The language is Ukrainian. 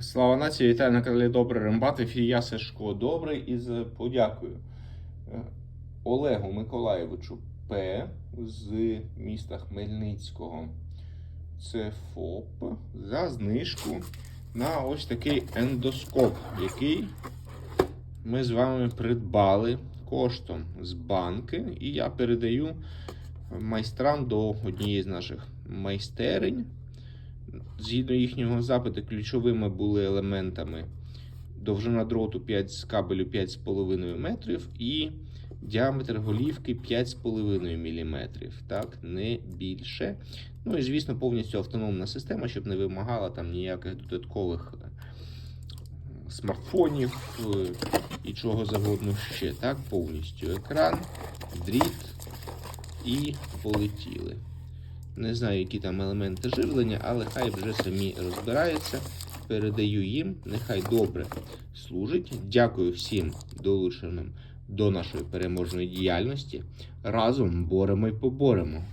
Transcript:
Слава нації, вітаю на каналі Добрий Рембат. В ефірі я Сашко Добрий і з подякою е, Олегу Миколаєвичу П з міста Хмельницького. Це ФОП за знижку на ось такий ендоскоп, який ми з вами придбали коштом з банки. І я передаю майстрам до однієї з наших майстерень. Згідно їхнього запиту, ключовими були елементами довжина дроту 5 з кабелю 5,5 метрів і діаметр голівки 5,5 мм. Так, не більше. Ну і звісно, повністю автономна система, щоб не вимагала там ніяких додаткових е, смартфонів е, і чого завгодно ще. Так, повністю екран, дріт і полетіли. Не знаю, які там елементи живлення, але хай вже самі розбираються. Передаю їм, нехай добре служить. Дякую всім долученим до нашої переможної діяльності. Разом боремо і поборемо.